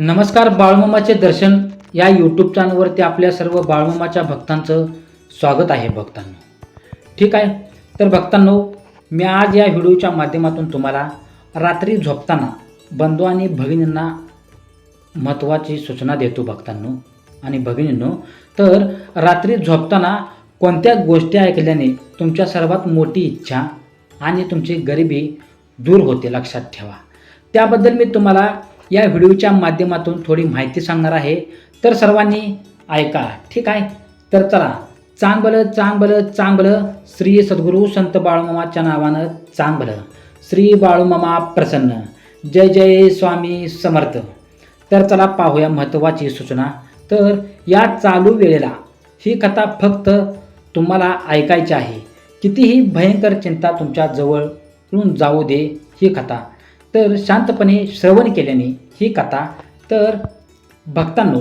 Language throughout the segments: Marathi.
नमस्कार बाळमामाचे दर्शन या यूट्यूब चॅनलवरती आपल्या सर्व बाळमामाच्या भक्तांचं स्वागत आहे भक्तांनो. ठीक आहे? तर भक्तांनो मी आज या व्हिडिओच्या माध्यमातून तुम्हाला रात्री झोपताना बंधू आणि भगिनींना महत्त्वाची सूचना देतो भक्तांनो आणि भगिनींनो तर रात्री झोपताना कोणत्या गोष्टी ऐकल्याने तुमच्या सर्वात मोठी इच्छा आणि तुमची गरिबी दूर होते लक्षात ठेवा. त्याबद्दल मी तुम्हाला या व्हिडिओच्या माध्यमातून थोडी माहिती सांगणार आहे. तर सर्वांनी ऐका ठीक आहे? तर चला चांगलं चांगलं चांगलं श्री सद्गुरू संत बाळूमामाच्या नावानं चांगलं श्री बाळूमामा प्रसन्न. जय जय स्वामी समर्थ. तर चला पाहूया महत्त्वाची सूचना. तर या चालू वेळेला ही कथा फक्त तुम्हाला ऐकायची आहे. कितीही भयंकर चिंता तुमच्या जवळून जाऊ दे ही कथा. तर शांतपणे श्रवण केल्याने ही कथा तर भक्तांनो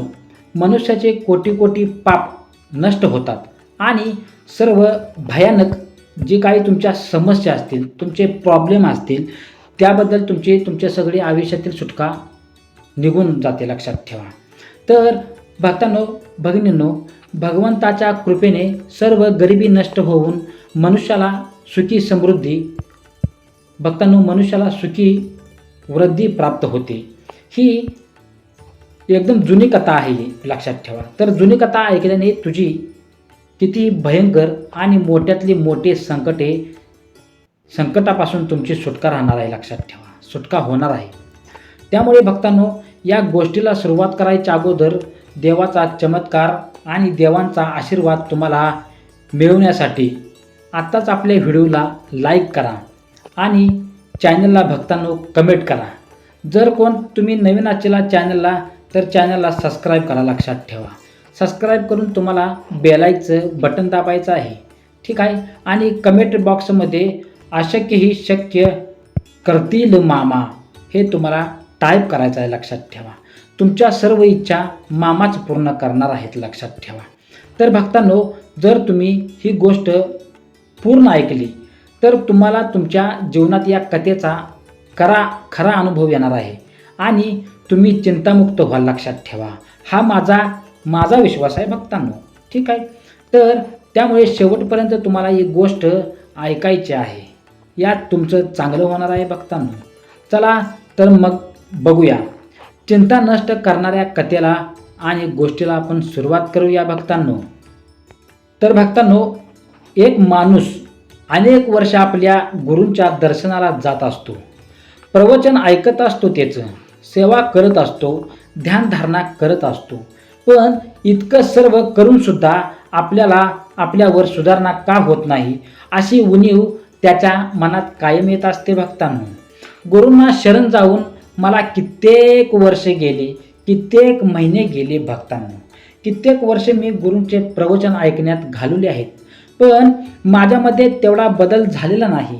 मनुष्याचे कोटी कोटी पाप नष्ट होतात आणि सर्व भयानक जे काही तुमच्या समस्या असतील तुमचे प्रॉब्लेम असतील त्याबद्दल तुमची तुमच्या सगळी आयुष्यातील सुटका निघून जाते लक्षात ठेवा. तर भक्तांनो भगिनींनो भगवंताच्या कृपेने सर्व गरिबी नष्ट होऊन मनुष्याला सुखी समृद्धी भक्तांनो मनुष्याला सुखी वृद्धी प्राप्त होते. ही एकदम जुनी कथा आहे ही लक्षात ठेवा. तर जुनी कथा ऐकल्याने तुझी किती भयंकर आणि मोठ्यातली मोठे संकटे संकटापासून तुमची सुटका राहणार आहे लक्षात ठेवा. सुटका होणार आहे. त्यामुळे भक्तांनो या गोष्टीला सुरुवात करायच्या अगोदर देवाचा चमत्कार आणि देवांचा आशीर्वाद तुम्हाला मिळवण्यासाठी आत्ताच आपल्या व्हिडिओला लाईक करा आणि चॅनलला भक्तांनो कमेंट करा. जर कोण तुम्ही नवीन असलेला चॅनलला तर चॅनलला सबस्क्राईब करा लक्षात ठेवा. सबस्क्राईब करून तुम्हाला बेलायचं बटन दाबायचं आहे. ठीक आहे? आणि कमेंट बॉक्समध्ये अशक्य ही शक्य करतील मामा हे तुम्हाला टाईप करायचं आहे लक्षात ठेवा. तुमच्या सर्व इच्छा मामाच पूर्ण करणार आहेत लक्षात ठेवा. तर भक्तांनो जर तुम्ही ही गोष्ट पूर्ण ऐकली तर तुम्हाला तुमच्या जीवनात या कथेचा खरा खरा अनुभव येणार आहे. आणि तुम्ही चिंतामुक्त व्हाल लक्षात ठेवा. हा माझा माझा विश्वास आहे भक्तांनो. ठीक आहे? तर त्यामुळे शेवटपर्यंत तुम्हाला ही गोष्ट ऐकायची आहे. यात तुमचं चांगलं होणार आहे भक्तांनो. चला तर मग बघूया. चिंता नष्ट करणाऱ्या कथेला आणि गोष्टीला आपण सुरुवात करूया भक्तांनो. तर भक्तांनो एक माणूस अनेक वर्ष आपल्या गुरूंच्या दर्शनाला जात असतो. प्रवचन ऐकत असतो त्याचं सेवा करत असतो ध्यानधारणा करत असतो. पण इतकं सर्व करूनसुद्धा आपल्याला आपल्यावर सुधारणा का होत नाही अशी उणीव त्याच्या मनात कायम येत असते भक्तांनो. गुरूंना शरण जाऊन मला कित्येक वर्षे गेली कित्येक महिने गेले भक्तांनो. कित्येक वर्षे मी गुरूंचे प्रवचन ऐकण्यात घालवले आहेत. पण माझ्यामध्ये तेवढा बदल झालेला नाही.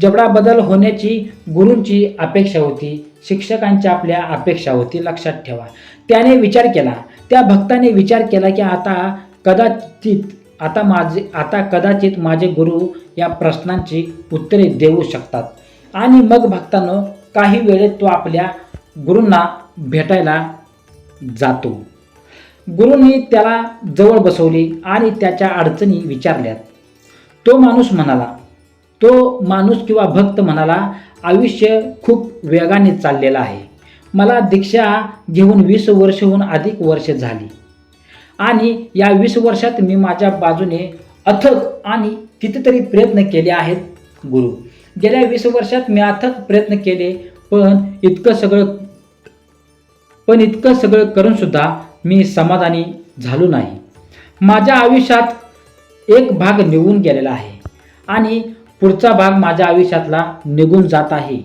जेवढा बदल होण्याची गुरूंची अपेक्षा होती शिक्षकांच्या आपल्या अपेक्षा होती लक्षात ठेवा. त्याने विचार केला. त्या भक्ताने विचार केला की आता कदाचित आता माझे आता कदाचित माझे गुरु या प्रश्नांची उत्तरे देऊ शकतात. आणि मग भक्तानं काही वेळेत तो आपल्या गुरूंना भेटायला जातो. गुरुंनी त्याला जवळ बसवली आणि त्याच्या अडचणी विचारल्यात. तो माणूस म्हणाला तो माणूस किंवा भक्त म्हणाला आयुष्य खूप वेगाने चाललेलं आहे. मला दीक्षा घेऊन वीस वर्षहून अधिक वर्ष झाली. आणि या वीस वर्षात मी माझ्या बाजूने अथक आणि कितीतरी प्रयत्न केले आहेत गुरु. गेल्या वीस वर्षात मी अथक प्रयत्न केले पण इतकं सगळं पण इतकं सगळं करूनसुद्धा मी समाधानी झालो नाही. माझ्या आयुष्यात एक भाग निघून गेलेला आहे आणि पुढचा भाग माझ्या आयुष्यातला निघून जात आहे.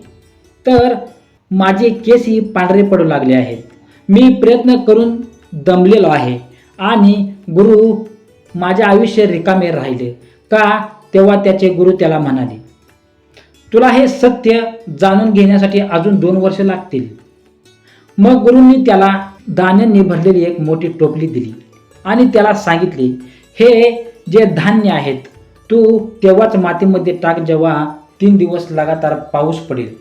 तर माझे केसही पांढरे पडू लागले आहेत. मी प्रयत्न करून दमलेलो आहे आणि गुरु माझे आयुष्य रिकामे राहिले का तेव्हा त्याचे गुरु त्याला म्हणाले तुला हे सत्य जाणून घेण्यासाठी अजून दोन वर्ष लागतील. मग गुरुंनी त्याला धान्यांनी भरलेली एक मोठी टोपली दिली आणि त्याला सांगितले हे जे धान्य आहेत तू तेव्हाच मातीमध्ये टाक जेव्हा तीन दिवस लगातार पाऊस पडेल.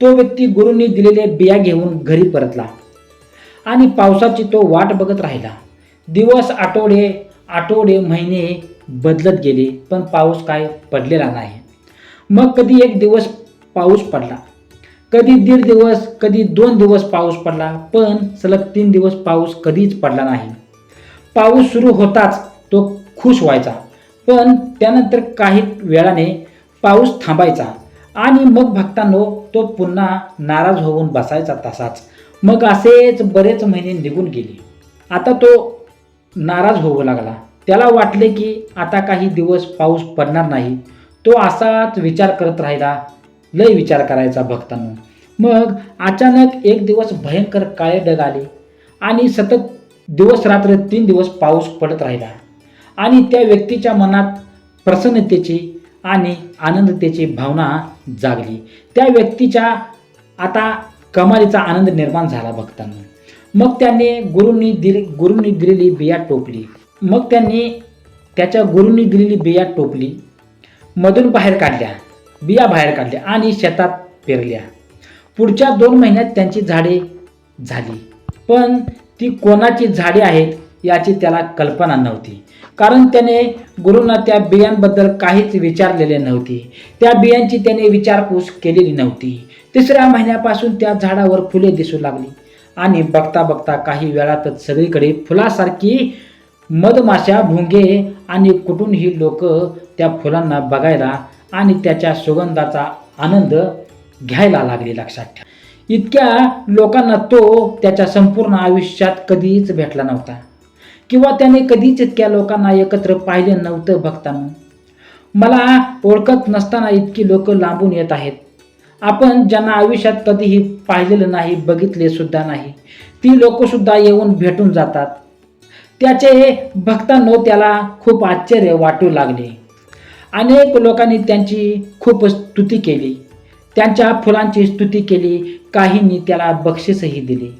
तो व्यक्ती गुरुंनी दिलेले बिया घेऊन घरी परतला आणि पावसाची तो वाट बघत राहिला. दिवस आठवडे आठवडे महिने बदलत गेले पण पाऊस काय पडलेला नाही. मग कधी एक दिवस पाऊस पडला. कधी दीड दिवस कधी दोन दिवस पाऊस पडला पण सलग तीन दिवस पाऊस कधीच पडला नाही. पाऊस सुरू होताच तो खुश व्हायचा पण त्यानंतर काही वेळाने पाऊस थांबायचा आणि मग भक्तांनो तो पुन्हा नाराज होऊन बसायचा तसाच. मग असेच बरेच महिने निघून गेले. आता तो नाराज होऊ लागला. त्याला वाटले की आता काही दिवस पाऊस पडणार नाही. तो असाच विचार करत राहिला. लय विचार करायचा भक्तांनो. मग अचानक एक दिवस भयंकर काळे ढग आले आणि सतत दिवस रात्र तीन दिवस पाऊस पडत राहिला. आणि त्या व्यक्तीच्या मनात प्रसन्नतेची आणि आनंदतेची भावना जागली. त्या व्यक्तीच्या आता कमालीचा आनंद निर्माण झाला भक्तांना. मग त्याने गुरूंनी दिली गुरूंनी दिलेली बिया टोपली. मग त्यांनी त्याच्या गुरूंनी दिलेली बिया टोपली मधून बाहेर काढल्या बिया बाहेर काढल्या आणि शेतात पेरल्या. पुढच्या दोन महिन्यात त्यांची झाडे झाली. पण ती कोणाची झाडे आहेत याची त्याला कल्पना नव्हती. कारण त्याने गुरूंना त्या बियांबद्दल काहीच विचारलेले नव्हते. त्या बियांची त्याने विचारपूस केलेली नव्हती. तिसऱ्या महिन्यापासून त्या झाडावर फुले दिसू लागली. आणि बघता बघता काही वेळातच सगळीकडे फुलासारखी मधमाशा भुंगे आणि कुठूनही लोक त्या फुलांना बघायला आणि त्याच्या सुगंधाचा आनंद घ्यायला लागले लक्षात ठेवा. इतक्या लोकांना तो त्याच्या संपूर्ण आयुष्यात कधीच भेटला नव्हता. किंवा त्याने कधीच इतक्या लोकांना एकत्र पाहिले नव्हतं बघताना मला ओळखत नसताना इतकी लोक लांबून येत आहेत. आपण ज्यांना आयुष्यात कधीही पाहिलेलं नाही बघितले सुद्धा नाही ती लोकसुद्धा येऊन भेटून जातात. त्याचे भक्तांनो त्याला खूप आश्चर्य वाटू लागले. अनेक लोकांनी त्यांची खूप स्तुती केली. त्यांच्या फुलांची स्तुती केली काहींनी त्याला बक्षीसही दिले.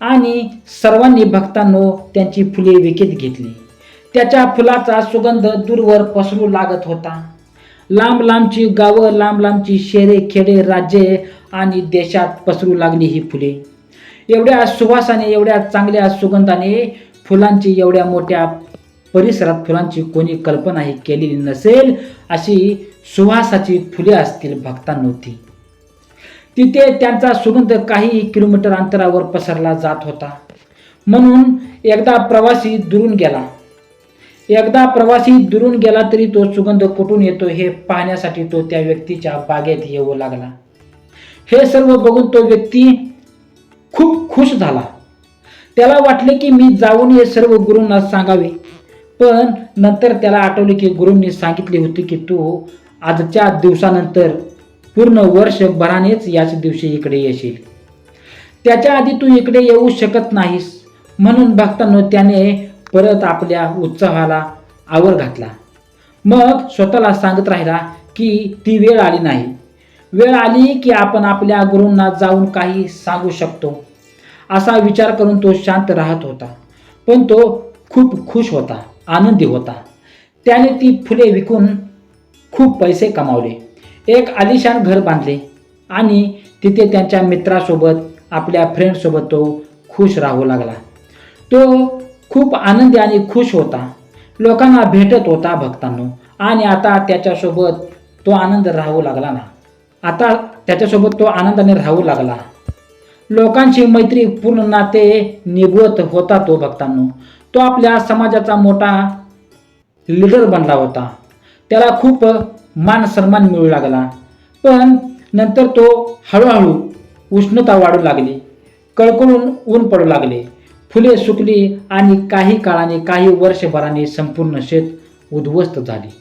आणि सर्वांनी भक्तांनो त्यांची फुले विकत घेतली. त्याच्या फुलाचा सुगंध दूरवर पसरू लागत होता. लांब लांबची गावं लांब लांबची शहरे खेडे राज्ये आणि देशात पसरू लागली ही फुले. एवढ्या सुवासाने एवढ्या चांगल्या सुगंधाने फुलांची एवढ्या मोठ्या परिसरात फुलांची कोणी कल्पनाही केलेली नसेल अशी सुवासाची फुले असतील भक्तांनो तिथे त्यांचा सुगंध काही किलोमीटर अंतरावर पसरला जात होता. म्हणून एकदा प्रवासी दुरून गेला. एकदा प्रवासी दुरून गेला तरी तो सुगंध कुठून येतो हे पाहण्यासाठी तो त्या व्यक्तीच्या बागेत येऊ लागला. हे सर्व बघून तो व्यक्ती खूप खुश झाला. त्याला वाटले की मी जाऊन हे सर्व गुरूंना सांगावे. पण नंतर त्याला आठवले की गुरूंनी सांगितले होते की तू आजच्या दिवसानंतर पूर्ण वर्षभरानेच याच दिवशी इकडे येशील. त्याच्या आधी तू इकडे येऊ शकत नाहीस. म्हणून भक्तांनो त्याने परत आपल्या उत्साहाला आवर घातला. मग स्वतःला सांगत राहिला की ती वेळ आली नाही. वेळ आली की आपण आपल्या गुरूंना जाऊन काही सांगू शकतो. असा विचार करून तो शांत राहत होता. पण तो खूप खुश होता आनंदी होता. त्याने ती फुले विकून खूप पैसे कमावले. एक आलिशान घर बांधले आणि तिथे त्यांच्या मित्रासोबत आपल्या फ्रेंडसोबत तो खुश राहू लागला. तो खूप आनंदी आणि खुश होता. लोकांना भेटत होता भक्तांनो. आणि आता त्याच्यासोबत तो आनंद राहू लागला ना. आता त्याच्यासोबत तो आनंदाने राहू लागला. लोकांची मैत्री पूर्ण नाते निभवत होता तो भक्तांनो. तो आपल्या समाजाचा मोठा लीडर बनला होता. त्याला खूप मान सन्मान मिळू लागला. पण नंतर तो हळूहळू उष्णता वाढू लागली. कळकळून ऊन पडू लागले. फुले सुकली आणि काही काळाने काही वर्षभराने संपूर्ण शेत उद्ध्वस्त झाली.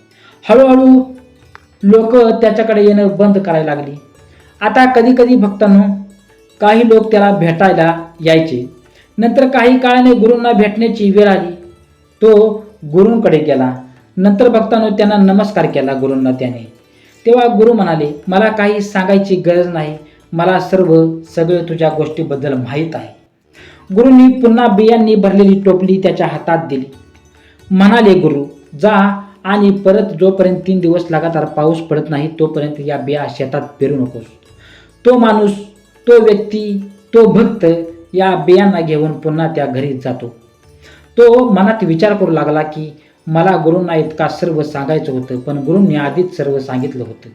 हळूहळू लोक त्याच्याकडे येणं बंद करायला लागली. आता कधी कधी भक्तांनो काही लोक त्याला भेटायला यायचे. नंतर काही काळाने गुरूंना भेटण्याची वेळ आली. तो गुरूंकडे गेला. नंतर भक्तांनो त्यांना नमस्कार केला गुरूंना त्याने. तेव्हा गुरु म्हणाले मला काही सांगायची गरज नाही. मला सर्व सगळे तुझ्या गोष्टीबद्दल माहीत आहे. गुरुंनी पुन्हा बियांनी भरलेली टोपली त्याच्या हातात दिली. म्हणाले गुरु जा आणि परत जोपर्यंत तीन दिवस लगातार पाऊस पडत नाही तोपर्यंत या बिया शेतात पेरू नकोस. तो माणूस तो व्यक्ती तो भक्त या बियांना घेऊन पुन्हा त्या घरी जातो. तो मनात विचार करू लागला की मला गुरूंना इतका सर्व सांगायचं होतं पण गुरूंनी आधीच सर्व सांगितलं होतं.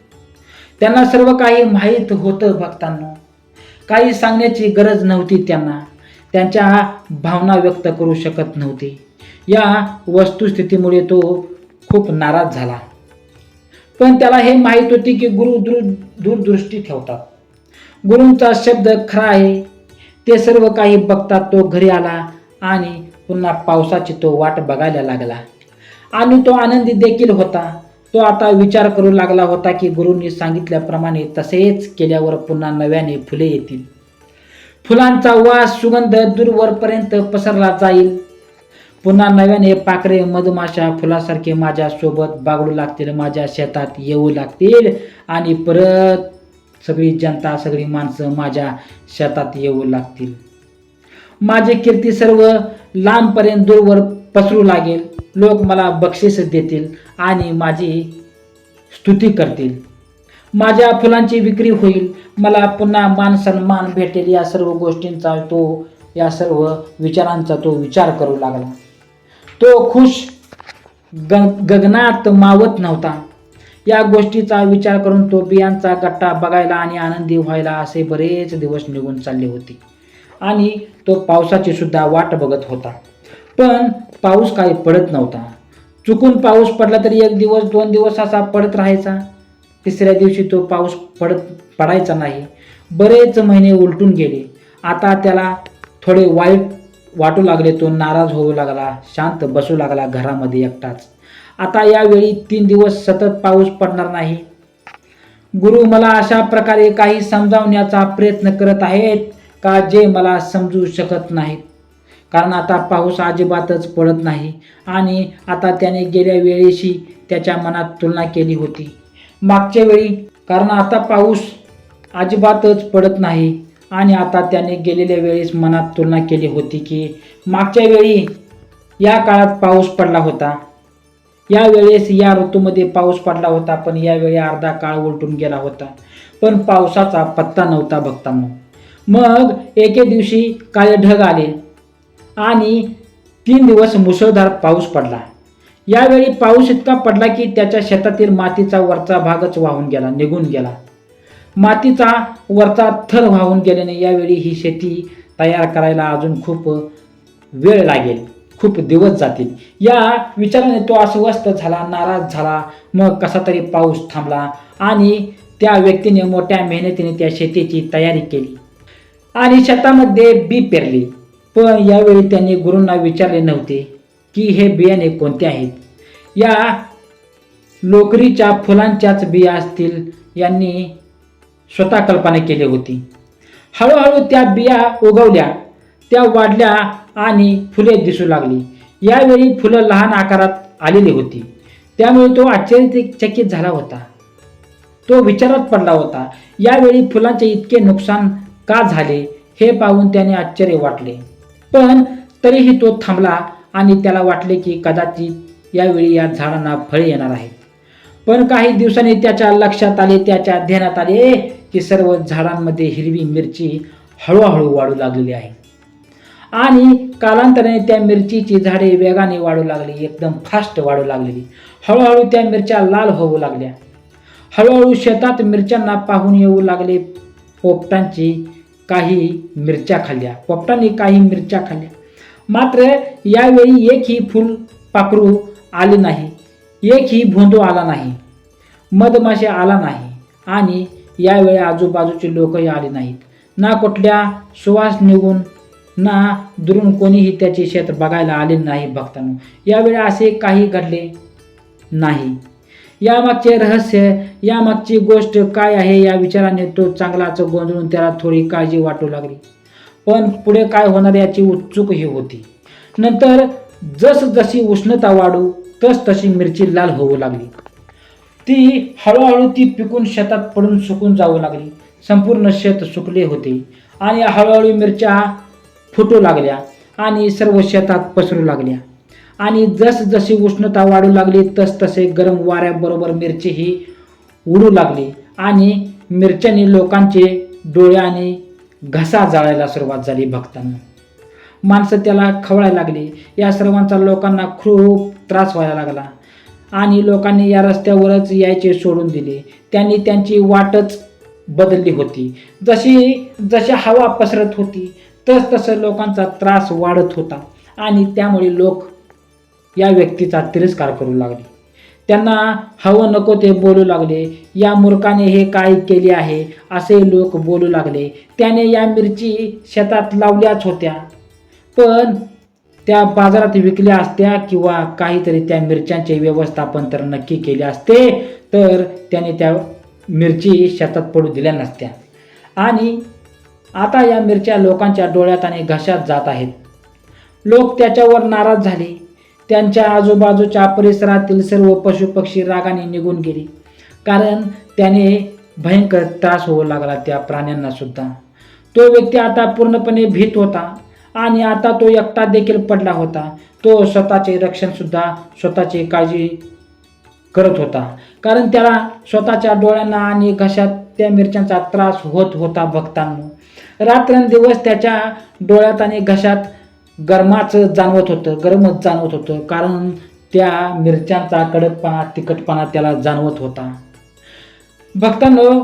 त्यांना सर्व काही माहीत होतं भक्तांना. काही सांगण्याची गरज नव्हती त्यांना. त्यांच्या भावना व्यक्त करू शकत नव्हती. या वस्तुस्थितीमुळे तो खूप नाराज झाला. पण त्याला हे माहीत होते की गुरु दूर दूरदृष्टी ठेवतात. गुरूंचा शब्द खरा आहे. ते सर्व काही बघतात तो घरी आला आणि पुन्हा पावसाची तो वाट बघायला लागला. आणि तो आनंदी देखील होता. तो आता विचार करू लागला होता की गुरूंनी सांगितल्याप्रमाणे तसेच केल्यावर पुन्हा नव्याने फुले येतील. फुलांचा वास सुगंध दूरवरपर्यंत पसरला जाईल. पुन्हा नव्याने पाखरे मधमाशा फुलासारखे माझ्या सोबत बागडू लागतील माझ्या शेतात येऊ लागतील आणि परत सगळी जनता सगळी माणसं माझ्या शेतात येऊ लागतील. माझे कीर्ती सर्व लांबपर्यंत दूरवर पसरू लागेल. लोक मला बक्षीस देतील आणि माझी स्तुती करतील. माझ्या फुलांची विक्री होईल. मला पुन्हा मान सन्मान भेटेल. या सर्व गोष्टींचा तो या सर्व विचारांचा तो विचार करू लागला. तो खुश ग गगनात मावत नव्हता. या गोष्टीचा विचार करून तो बियांचा गट्टा बघायला आणि आनंदी व्हायला असे बरेच दिवस निघून चालले होते. आणि तो पावसाची सुद्धा वाट बघत होता. पण पाऊस काही पडत नव्हता. चुकून पाऊस पडला तरी एक दिवस दोन दिवस असा पडत राहायचा. तिसऱ्या दिवशी तो पाऊस पडत पडायचा नाही. बरेच महिने उलटून गेले. आता त्याला थोडे वाईट वाटू लागले तो नाराज होऊ लागला शांत बसू लागला घरामध्ये एकटाच. आता यावेळी तीन दिवस सतत पाऊस पडणार नाही. गुरु मला अशा प्रकारे काही समजावण्याचा प्रयत्न करत आहेत का जे मला समजू शकत नाहीत? कारण आता पाऊस अजिबातच पडत नाही. आणि आता त्याने गेल्या वेळेशी त्याच्या मनात तुलना केली होती. मागच्या वेळी कारण आता पाऊस अजिबातच पडत नाही. आणि आता त्याने गेलेल्या वेळेस मनात तुलना केली होती की मागच्या वेळी या काळात पाऊस पडला होता. यावेळेस या ऋतूमध्ये पाऊस पडला होता पण यावेळी अर्धा काळ उलटून गेला होता. पण पावसाचा पत्ता नव्हता भक्तांनो मग एके दिवशी काळे ढग आले. आणि तीन दिवस मुसळधार पाऊस पडला. यावेळी पाऊस इतका पडला की त्याच्या शेतातील मातीचा वरचा भागच वाहून गेला निघून गेला. मातीचा वरचा थर वाहून गेल्याने यावेळी ही शेती तयार करायला अजून खूप वेळ लागेल खूप दिवस जातील. या विचाराने तो अस्वस्थ झाला नाराज झाला. मग कसा तरी पाऊस थांबला आणि त्या व्यक्तीने मोठ्या मेहनतीने त्या शेतीची तयारी केली आणि शेतामध्ये बी पेरली. पण यावेळी त्यांनी गुरूंना विचारले नव्हते की हे बियाणे कोणते आहेत? या लोकरीच्या फुलांच्याच बिया असतील यांनी स्वतः कल्पना केली होती. हळूहळू त्या बिया उगवल्या त्या वाढल्या आणि फुले दिसू लागली. यावेळी फुलं लहान आकारात आलेली होती. त्यामुळे तो आश्चर्यचकित झाला होता. तो विचारात पडला होता यावेळी फुलांचे इतके नुकसान का झाले? हे पाहून त्याने आश्चर्य वाटले. पण तरीही तो थांबला आणि त्याला वाटले की कदाचित यावेळी या झाडांना फळे येणार आहेत. पण काही दिवसांनी त्याच्या लक्षात आले त्याच्या ध्यानात आले की सर्व झाडांमध्ये हिरवी मिरची हळूहळू वाढू लागलेली आहे. आणि कालांतराने त्या मिरचीची झाडे वेगाने वाढू लागली एकदम फास्ट वाढू लागलेली. हळूहळू त्या मिरच्या लाल होऊ लागल्या. हळूहळू शेतात मिरच्यांना पाहून येऊ लागले पोपटांची काही मिरच्या खाल्ल्या. पोपटाने काही मिरच्या खाल्ल्या. मात्र यावेळी एकही फुल पाखरू आले नाही. एकही भोंदू आला नाही. मधमाशा आला नाही आणि यावेळी आजूबाजूचे लोकही आले नाहीत. ना कुठल्या सुवास निघून ना दुरून कोणीही त्याचे शेत बघायला आले नाही भक्तांनो. यावेळी असे काही घडले नाही. यामागचे रहस्य यामागची गोष्ट काय आहे या विचाराने तो चांगलाच गोंधळून त्याला थोडी काळजी वाटू लागली. पण पुढे काय होणार याची उत्सुकही होती. नंतर जसजशी उष्णता वाढू तस तशी मिरची लाल होऊ लागली. ती हळूहळू ती पिकून शेतात पडून सुकून जाऊ लागली. संपूर्ण शेत सुकले होते आणि हळूहळू मिरच्या फुटू लागल्या आणि सर्व शेतात पसरू लागल्या. आणि जसजशी उष्णता वाढू लागली तस तसे गरम वाऱ्याबरोबर मिरची ही उडू लागली. आणि मिरच्याने लोकांचे डोळे आणि घसा जाळायला सुरुवात झाली भक्तांना. माणसं त्याला खवळायला लागली. या सर्वांचा लोकांना खूप त्रास व्हायला लागला. आणि लोकांनी या रस्त्यावरच यायचे सोडून दिले. त्यांनी त्यांची वाटच बदलली होती. जशी जशी हवा पसरत होती तस तसं लोकांचा त्रास वाढत होता. आणि त्यामुळे लोक या व्यक्तीचा तिरस्कार करू लागले. त्यांना हवं नको ते बोलू लागले. या मूर्खाने हे काय केले आहे? असे लोक बोलू लागले. त्याने या मिरची शेतात लावल्याच होत्या. पण त्या बाजारात विकल्या असत्या किंवा काहीतरी त्या मिरच्यांचे व्यवस्थापन तर नक्की केले असते तर त्याने त्या मिरची शेतात पडू दिल्या नसत्या. आणि आता या मिरच्या लोकांच्या डोळ्यात आणि घशात जात आहेत. लोक त्याच्यावर नाराज झाले. त्यांच्या आजूबाजूच्या परिसरातील सर्व पशुपक्षी रागाने निघून गेले. कारण त्याने भयंकर त्रास होऊ लागला त्या प्राण्यांना सुद्धा. तो व्यक्ती आता पूर्णपणे भीत होता आणि आता तो एकटा देखील पडला होता. तो स्वतःचे रक्षणसुद्धा स्वतःची काळजी करत होता. कारण त्याला स्वतःच्या डोळ्यांना आणि घशात त्या मिरच्यांचा त्रास होत होता भक्तांनो रात्रंदिवस त्याच्या डोळ्यात आणि घशात गरमाचं जाणवत होतं गरमच जाणवत होतं कारण त्या मिरच्यांचा कडकपणा तिखटपणा त्याला जाणवत होता. भक्तांनो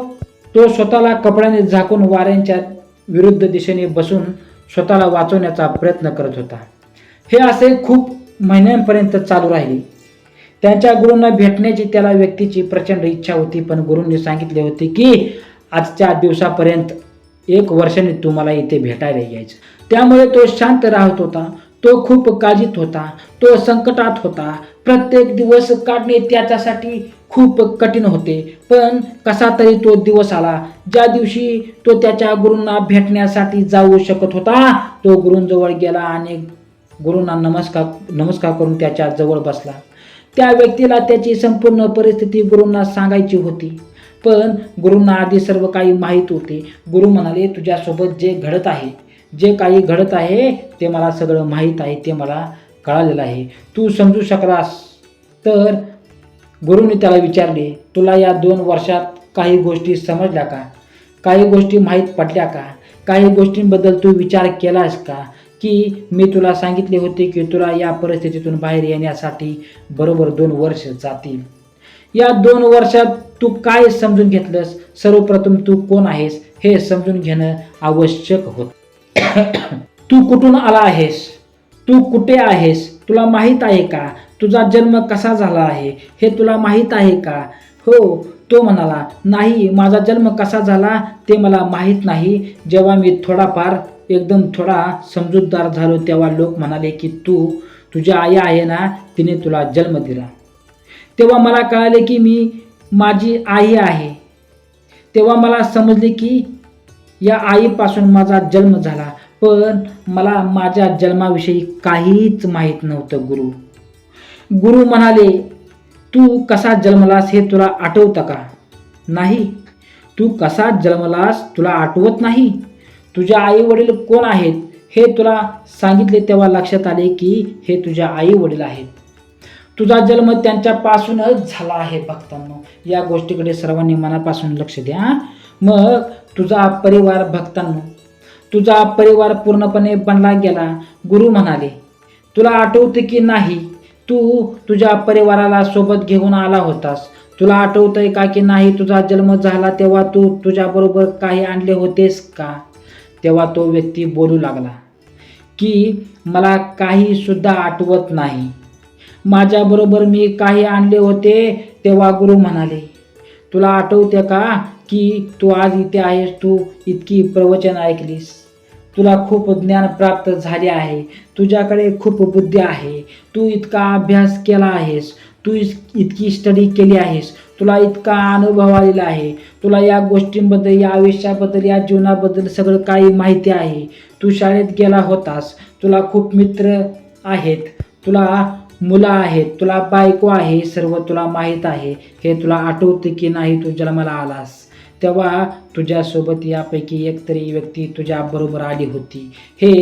तो स्वतःला कपड्याने झाकून वाऱ्यांच्या विरुद्ध दिशेने बसून स्वतःला वाचवण्याचा प्रयत्न करत होता. हे असे खूप महिन्यांपर्यंत चालू राहिले. त्यांच्या गुरूंना भेटण्याची त्याला व्यक्तीची प्रचंड इच्छा होती पण गुरूंनी सांगितले होते की आजच्या दिवसापर्यंत एक वर्षाने तुम्हाला इथे भेटायला यायचं. त्यामुळे तो शांत राहत होता तो खूप काळजीत होता तो संकटात होता. प्रत्येक दिवस काढणे त्याच्यासाठी खूप कठीण होते. पण कसा तरी तो दिवस आला. ज्या दिवशी तो त्याच्या गुरूंना भेटण्यासाठी जाऊ शकत होता तो गुरूंजवळ गेला आणि गुरूंना नमस्कार नमस्कार करून त्याच्याजवळ बसला. त्या व्यक्तीला त्याची संपूर्ण परिस्थिती गुरूंना सांगायची होती. पण गुरूंना आधी सर्व काही माहीत होते. गुरु म्हणाले तुझ्यासोबत जे घडत आहे जे काही घडत आहे ते मला सगळं माहीत आहे ते मला कळालेलं आहे. तू समजू शकलास. तर गुरुनी त्याला विचारले तुला या दोन वर्षात काही गोष्टी समजल्या का? काही गोष्टी माहीत पडल्या का? काही गोष्टींबद्दल तू विचार केलास का? की मी तुला सांगितले होते की तुला या परिस्थितीतून बाहेर येण्यासाठी बरोबर दोन वर्ष जातील. या दोन वर्षात तू काय समजून घेतलंस? सर्वप्रथम तू कोण आहेस? हे समजून घेणं आवश्यक होत. तू कुठून आला आहेस? तू कुठे आहेस? तुला माहीत आहे का? तुझा जन्म कसा झाला आहे? हे तुला माहीत आहे का? हो तो म्हणाला नाही माझा जन्म कसा झाला ते मला माहीत नाही. जेव्हा मी थोडाफार एकदम थोडा समजूतदार झालो तेव्हा लोक म्हणाले की तू तुझी आई आहे ना तिने तुला जन्म दिला. तेव्हा मला कळाले की मी माझी आई आहे. तेव्हा मला समजले की या आईपासून माझा जन्म झाला. पण मला माझ्या जन्माविषयी काहीच माहीत नव्हतं गुरु. गुरु म्हणाले तू कसा जन्मलास हे तुला आठवतं का? नाही. तू कसा जन्मलास तुला आठवत नाही? तुझ्या आई वडील कोण आहेत हे तुला सांगितले तेव्हा लक्षात आले की हे तुझ्या आई वडील आहेत. तुझा जन्म त्यांच्यापासूनच झाला आहे भक्तांनो. या गोष्टीकडे सर्वांनी मनापासून लक्ष द्या मग तुझा परिवार भक्तांनो तुझा परिवार पूर्णपणे बनला गेला. गुरु म्हणाले तुला आठवते की नाही तू तुझ्या परिवाराला सोबत घेऊन आला होतास. तुला आठवतंय का की नाही तुझा जन्म झाला तेव्हा तू तुझ्याबरोबर काही आणले होतेस का? तेव्हा तो व्यक्ती बोलू लागला की मला काही सुद्धा आठवत नाही. माझ्याबरोबर मी काही आणले होते तेव्हा गुरु म्हणाले तुला आठवते का की तू आज इथे आहेस? तू इतकी प्रवचन ऐकलीस. तुला खूप ज्ञान प्राप्त झाले आहे. तुझ्याकडे खूप बुद्धी आहे. तू इतका अभ्यास केला आहेस. तू इतकी स्टडी केली आहेस. तुला इतका अनुभव आलेला आहे. तुला या गोष्टींबद्दल या आयुष्याबद्दल या जीवनाबद्दल सगळं काही माहिती आहे. तू शाळेत गेला होतास. तुला खूप मित्र आहेत. तुला मुलं आहेत तुला बायको आहे सर्व तुला माहीत आहे. हे तुला आठवते की नाही तू जन्माला आलास? तेव्हा तुझ्यासोबत यापैकी एक तरी व्यक्ती तुझ्याबरोबर आली होती. हे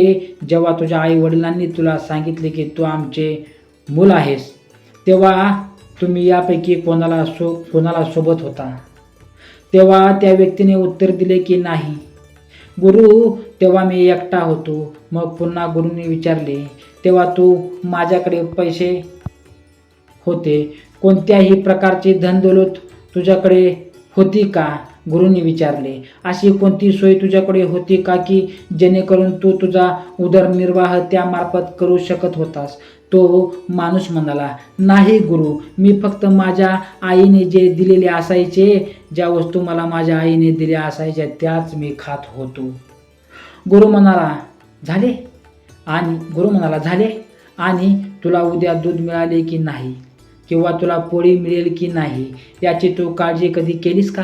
जेव्हा तुझ्या आई वडिलांनी तुला सांगितले की तू आमचे मूल आहेस तेव्हा तुम्ही यापैकी कोणाला सो कोणाला सोबत होता? तेव्हा त्या व्यक्तीने उत्तर दिले की नाही. गुरु तेव्हा मी एकटा होतो. मग पुन्हा गुरुंनी विचारले तेव्हा तू माझ्याकडे पैसे होते. कोणत्याही प्रकारची धनदौलत तुझ्याकडे होती का? गुरुंनी विचारले. अशी कोणती सोय तुझ्याकडे होती का की जेणेकरून तू तुझा उदरनिर्वाह त्यामार्फत करू शकत होतास? तो माणूस म्हणाला नाही गुरु मी फक्त माझ्या आईने जे दिलेले असायचे ज्या वस्तू मला माझ्या आईने दिल्या असायच्या त्याच मी खात होतो. गुरु म्हणाला झाले? आणि गुरु म्हणाला झाले आणि तुला उद्या दूध मिळाले की नाही? किंवा तुला पोळी मिळेल की नाही? याची तू काळजी कधी केलीस का?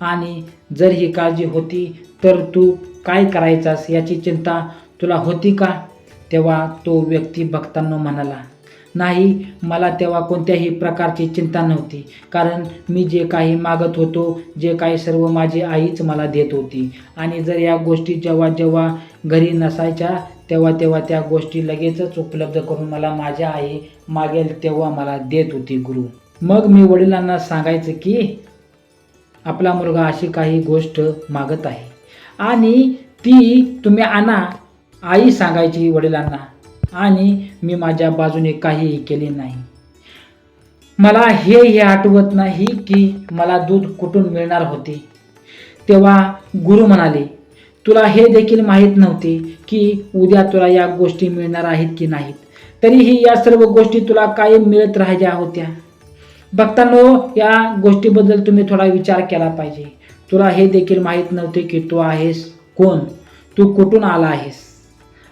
आणि जर ही काळजी होती तर तू काय करायचास याची चिंता तुला होती का? तेव्हा तो व्यक्ती बघताना म्हणाला नाही मला तेव्हा कोणत्याही प्रकारची चिंता नव्हती. कारण मी जे काही मागत होतो जे काही सर्व माझी आईच मला देत होती. आणि जर या गोष्टी जेव्हा जेव्हा घरी नसायच्या तेव्हा तेव्हा त्या गोष्टी लगेचच उपलब्ध करून मला माझ्या आई मागेल तेव्हा मला देत होती गुरु. मग मी वडिलांना सांगायचं की आपला मुलगा अशी काही गोष्ट मागत आहे. आणि ती तुम्ही आणा आई सांगायची वडिलांना. आणि मी माझ्या बाजूने काहीही केले नाही. मला हे हे आठवत नाही की मला दूध कुठून मिळणार होते. तेव्हा गुरु म्हणाले तुला हे देखील माहीत नव्हते की उद्या तुला या गोष्टी मिळणार आहेत की नाहीत. तरीही या सर्व गोष्टी तुला कायम मिळत राहिल्या होत्या. भक्तांनो या गोष्टीबद्दल तुम्ही थोडा विचार केला पाहिजे. तुला हे देखील माहीत नव्हते की तू आहेस कोण? तू कुठून आला आहेस?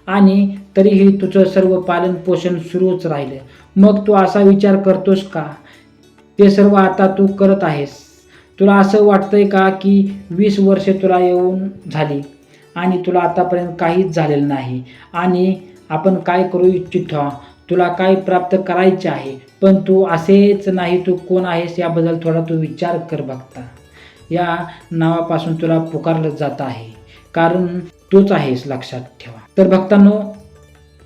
आणि तरीही तुझं सर्व पालन पोषण सुरूच राहिलं. मग तू असा विचार करतोस का? ते सर्व आता तू करत आहेस. तुला असं वाटतंय का की वीस वर्षे तुला येऊन झाली? आणि तुला आतापर्यंत काहीच झालेलं नाही. आणि आपण काय करू इच्छितो? तुला काय प्राप्त करायचे आहे? पण तू असेच नाही तू कोण आहेस याबद्दल थोडा तू विचार कर बघता. या नावापासून तुला पुकारलं जात आहे. कारण तूच आहेस लक्षात ठेवा. तर भक्तांनो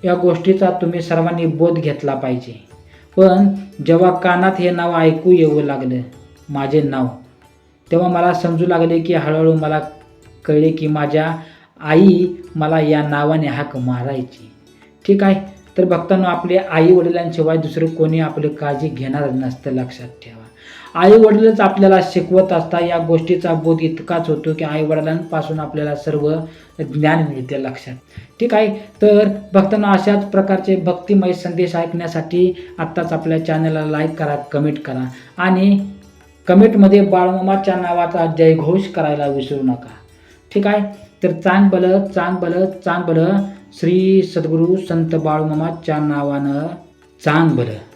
या गोष्टीचा तुम्ही सर्वांनी बोध घेतला पाहिजे. पण जेव्हा कानात हे नाव ऐकू येऊ लागलं माझे नाव तेव्हा मला समजू लागले की हळूहळू मला कळले की माझ्या आई मला या नावाने हाक मारायची. ठीक आहे? तर भक्तांनो आपले आई वडिलांशिवाय दुसरं कोणी आपली काळजी घेणार नसतं लक्षात ठेवा. आई वडीलच आपल्याला शिकवत असता या गोष्टीचा बोध इतकाच होतो की आई वडिलांपासून आपल्याला सर्व ज्ञान मिळते लक्षात. ठीक आहे? तर भक्तांना अशाच प्रकारचे भक्तिमय संदेश ऐकण्यासाठी आत्ताच आपल्या चॅनलला लाईक करा कमेंट करा आणि कमेंटमध्ये बाळमामाच्या नावाचा जयघोष करायला विसरू नका. ठीक आहे? तर चांग बल चांग बल चांग बल श्री सद्गुरू संत बाळूमामाच्या नावानं चांग भलं